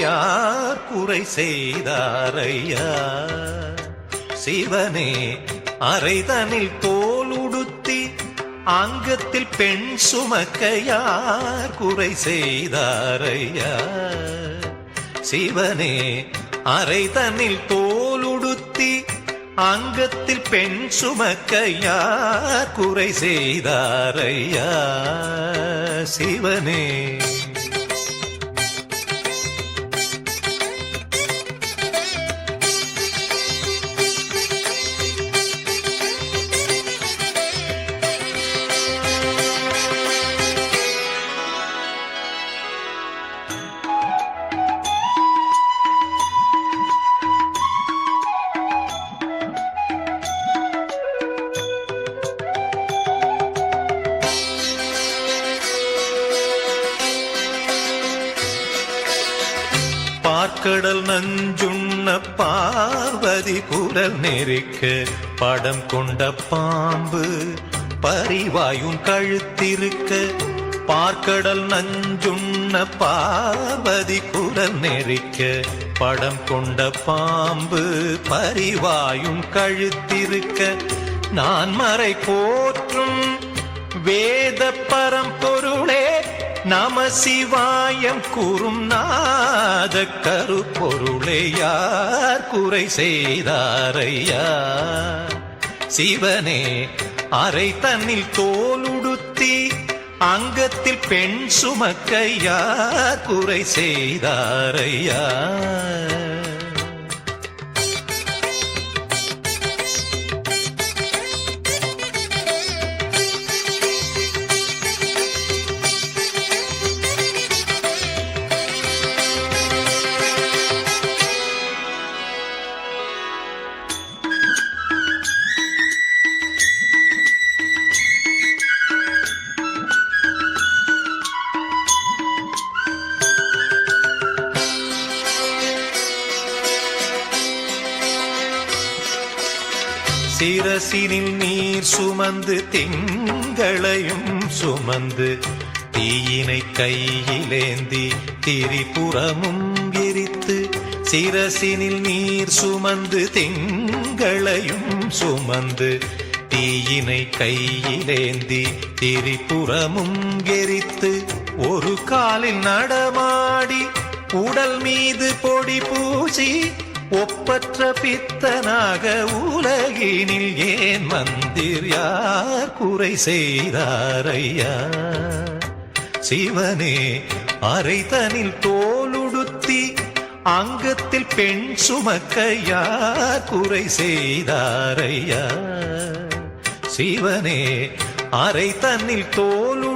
யார் குறை செய்தாரையா? சிவனே அரைதனில் தோல் உடுத்தி அங்கத்தில் பெண் சுமக்க யார் குறை செய்தாரையா? சிவனே அரைதனில் தோல் உடுத்தி அங்கத்தில் பெண் சுமக்க யார் குறை செய்தாரையா? சிவனே. கடல் நஞ்சுண்ண பார்வதி புரல் நெருக்க படம் கொண்ட பாம்பு பரிவாயும் கழுத்திருக்க பார்க்கடல் நஞ்சுண்ண பார்வதி குரல் நெருக்க படம் கொண்ட பாம்பு பரிவாயும் கழுத்திருக்க நான் மறை போற்றும் வேத பரம்பொருளே நம சிவாயம் கூறும் நாத கருப்பொருளையார் குறை செய்தாரையா? சிவனே அரை தன்னில் தோலுடுத்தி அங்கத்தில் பெண் சுமக்க குறை செய்தாரையா? சிரசினில் நீர் சுமந்து திங்களையும் சுமந்து தீயினை கையிலேந்தி திரிபுறமும் எரித்து சிரசினில் நீர் சுமந்து திங்களையும் சுமந்து தீயினை கையிலேந்தி திரிபுறமும் கெரித்து ஒரு காலில் நடமாடி உடல் மீது பொடி பூசி ஒப்பற்ற பித்தனாக உலகினில் ஏன் மந்திர் யார் குறை செய்தாரையா சிவனே அரைதனில் தோலுடுத்தி அங்கத்தில் பெண் சுமக்க யார் குறை செய்தாரையா சிவனே அரை தன்னில் தோலுடுத்தி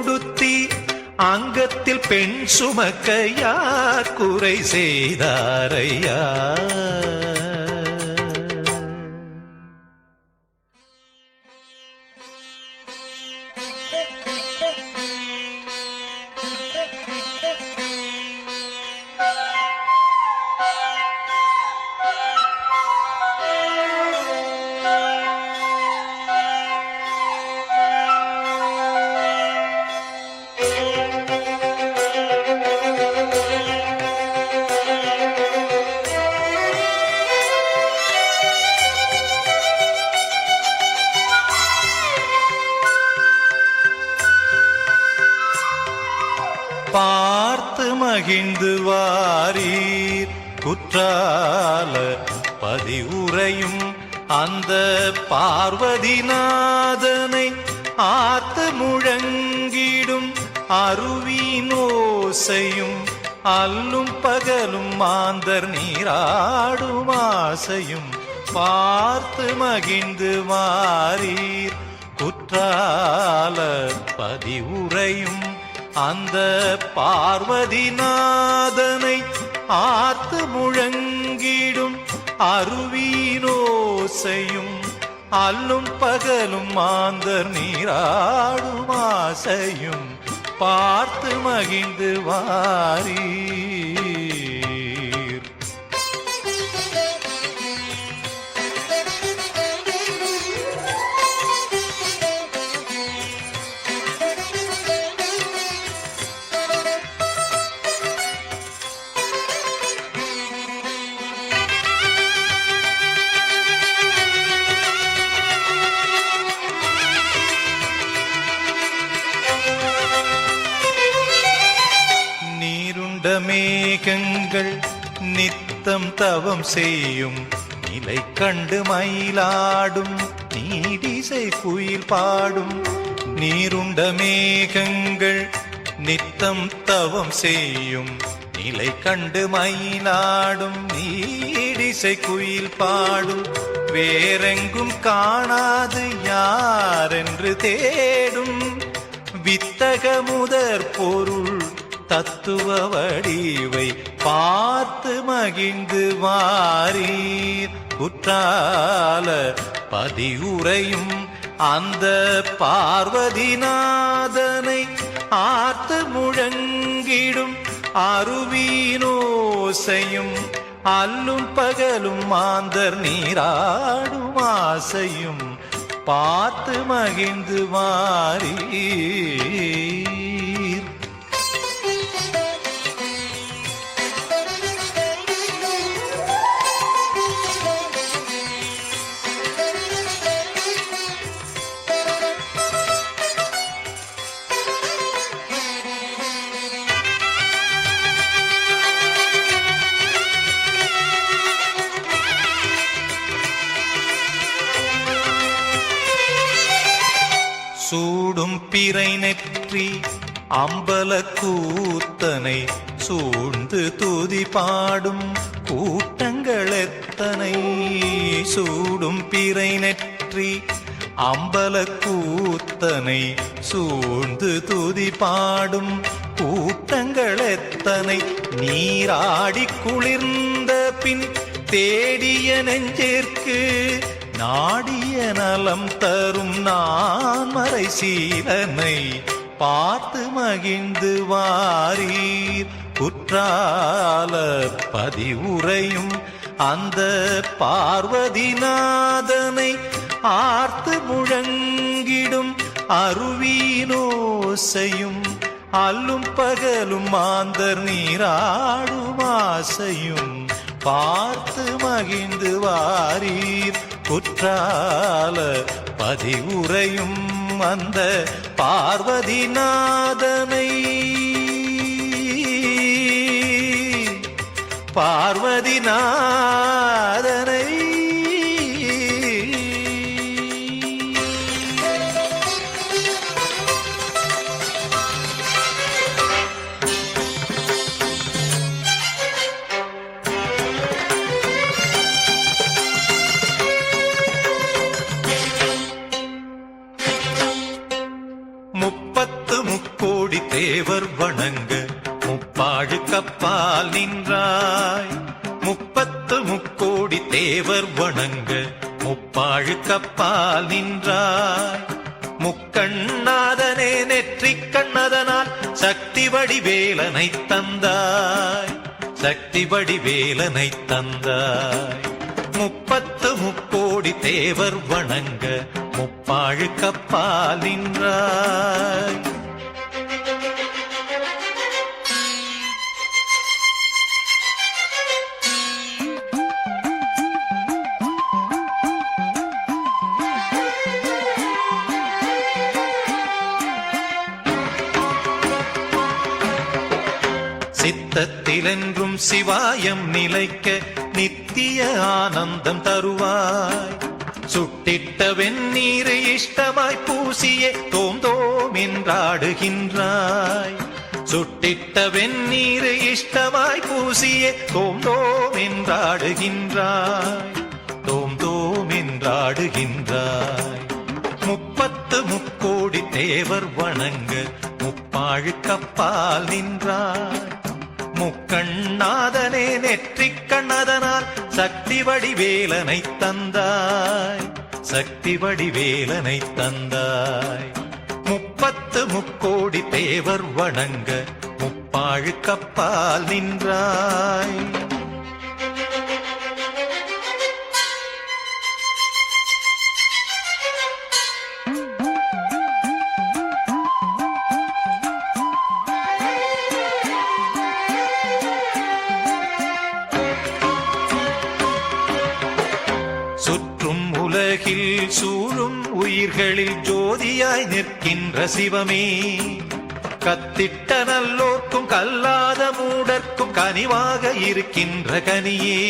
அங்கத்தில் பெண் சுமக்க குறை செய்தாரையா? மகிழ்ந்து வாரீர். குற்றால பதிவுரையும் அந்த பார்வதிநாதனை ஆத்து முழங்கிடும் அருவினோசையும் அல்லும் பகலும் மாந்தர் நீராடும் ஆசையும் பார்த்து மகிழ்ந்து வாரீர். குற்றால பதிவுரையும் அந்த பார்வதிநாதனை ஆத்து முழங்கிடும் அருவீனோசையும் அல்லும் பகலும் மாந்தர் நீராடும் ஆசையும் பார்த்து மகிழ்ந்து வாரீ தவம் செய்யும் நிலை கண்டு மயிலாடும் நீடிசை குயில் பாடும் நீருண்ட மேகங்கள் நித்தம் தவம் செய்யும் நிலை கண்டு மயிலாடும் நீடிசை குயில் பாடும். வேறெங்கும் காணாது யாரென்று தேடும் வித்தக முதற் பொருள் தத்துவ வடிவை பார்த்து மகிழ்ந்து வாரீர். குற்றால பதியுறையும் அந்த பார்வதிநாதனை ஆர்த்து முழங்கிடும் அருவீனோசையும் அல்லும் பகலும் மாந்தர் நீராடும் ஆசையும் பார்த்து மகிழ்ந்து வாரீர். சூடும் பிறை நெற்றி அம்பல கூத்தனை சூழ்ந்து தூதி பாடும் கூட்டங்கள் எத்தனை? சூடும் பிறை நெற்றி அம்பல கூத்தனை சூழ்ந்து துதி பாடும் கூட்டங்கள் எத்தனை? நீராடி குளிர்ந்த பின் தேடிய நெஞ்சிற்கு நாடிய நலம் தரும் நான் மறை சீலனை பார்த்து மகிழ்ந்து வாரீர். குற்றால பதிவுரையும் அந்த பார்வதிநாதனை ஆர்த்து முழங்கிடும் அருவீனோசையும் அல்லும் பகலும் மாந்தர் நீராடும் ஆசையும் பார்த்து மகிழ்ந்து வாரீர். குற்றால பதிவுரையும் அந்த பார்வதிநாதனை. பார்வதிநாதன் கோடி தேவர் வணங்க முப்பாழு கப்பால் நின்றாய் முக்கண்ணாதனே நெற்றிக் கண்ணதனால் சக்தி வடிவேலனை தந்தாய். சக்தி வடிவேலனை தந்தாய். முப்பத்து முக்கோடி தேவர் வணங்க முப்பாழு கப்பால் நின்றாய். சித்தத்திலென்றும் சிவாயம் நிலைக்க நித்திய ஆனந்தம் தருவாய். சுட்டிட்ட வெந்நீரை இஷ்டமாய் பூசியே தோம் தோம் என்றாடுகின்றாய். சுட்டிட்ட வெந்நீரை இஷ்டமாய் பூசியே தோம் தோம் என்றாடுகின்றாய். தோம் தோம் என்றாடுகின்றாய். முப்பத்து முக்கோடி தேவர் வணங்க முப்பாழு கப்பால் நின்றாய். முக்கண்ணாதனே நெற்றிக் கண்ணதனால் சக்தி வடிவேலனை தந்தாய். சக்தி வடிவேலனை தந்தாய். முப்பத்து முக்கோடி தேவர் வணங்க முப்பாழு கப்பால் நின்றாய். சுற்றும் உலகில் சூழும் உயிர்களில் ஜோதியாய் நிற்கின்ற சிவமே. கத்திட்ட நல்லோர்க்கும் கல்லாத மூடர்க்கும் கனிவாக இருக்கின்ற கனியே.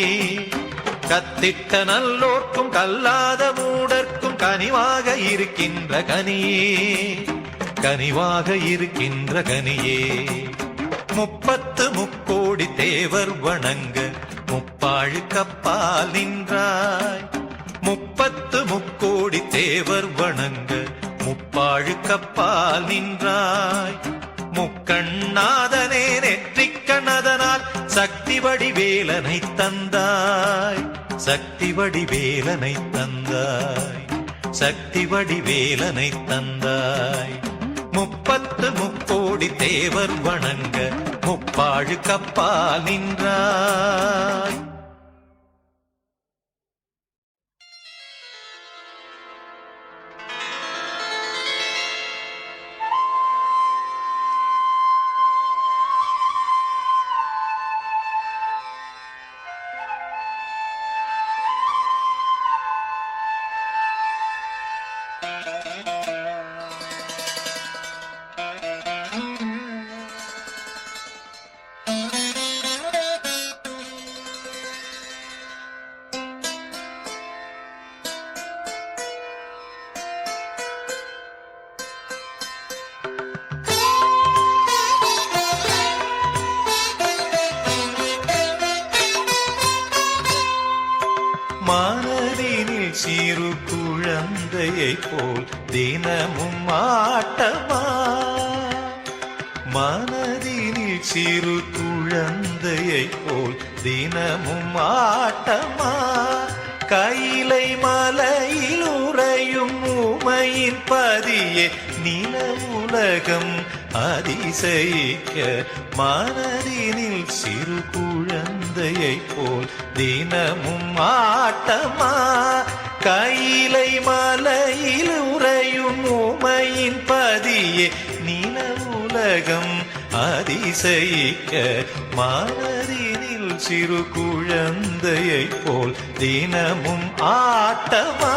கத்திட்ட நல்லோர்க்கும் கல்லாத மூடர்க்கும் கனிவாக இருக்கின்ற கனியே. கனிவாக இருக்கின்ற கனியே. முப்பத்து முக்கோடி தேவர் வணங்க முப்பாழு கப்பால் நின்றாய். முப்பத்து முக்கோடி தேவர் வணங்க. முப்பாழு கப்பால் நின்றாய். முக்கண்ணாதனே நெற்றிக் கண்ணதனால் சக்தி வடிவேலனை தந்தாய். சக்தி வடிவேலனை தந்தாய். சக்தி வடிவேலனை தந்தாய். முப்பத்து முக்கோடி தேவர் வணங்க. முப்பாழு கப்பால் நின்றாய். குழந்தையை போல் தினமும் ஆட்டமா மனதினில் சிறு குழந்தையை போல் தினமும் ஆட்டமா? கையிலை மலையில் உறையும் உமையின் பதியே நில உலகம் அதிசயிக்க மனதினில் சிறு குழந்தையை போல் தினமும் ஆட்டமா? கைலை மலையில் உறையும் உமையின் பதியே நில உலகம் அதிசயிக்க மனதினில் சிறு குழந்தையைப் போல் தினமும் ஆட்டமா